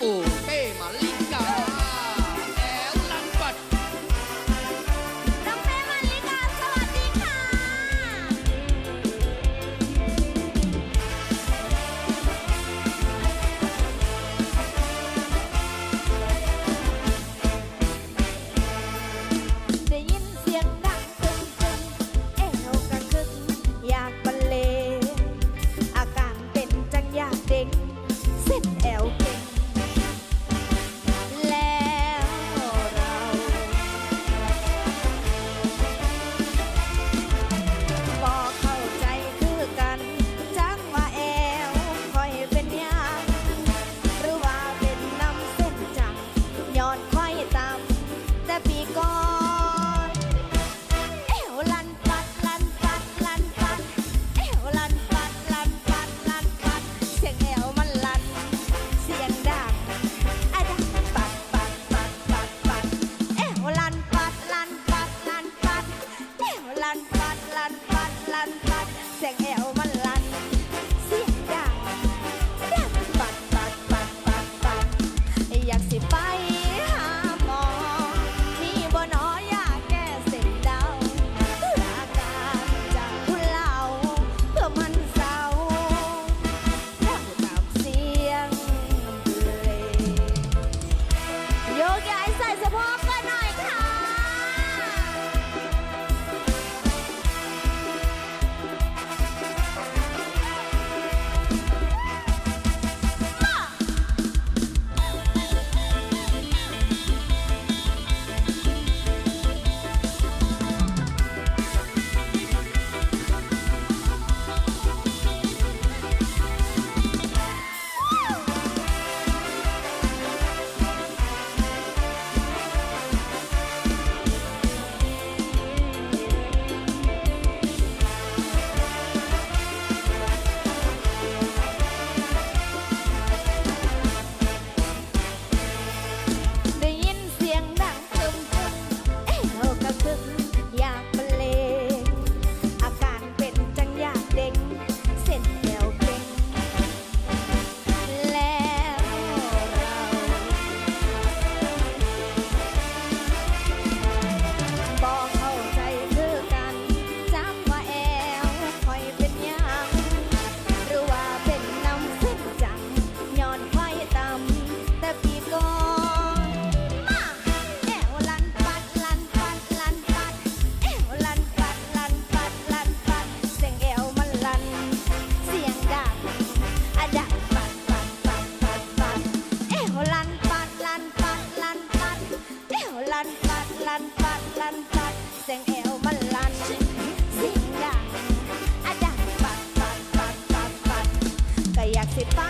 โอเป้มาลิกาแอลลันปัด น้องเป้มาลิกาสวัสดีค่ะ ได้ยินเสียงดัง ลันปัดเสียงเอว สีงแอวมันลั่นเสีงดังอะดังปัดปัดปัดปัดปัดก็อยากสิไป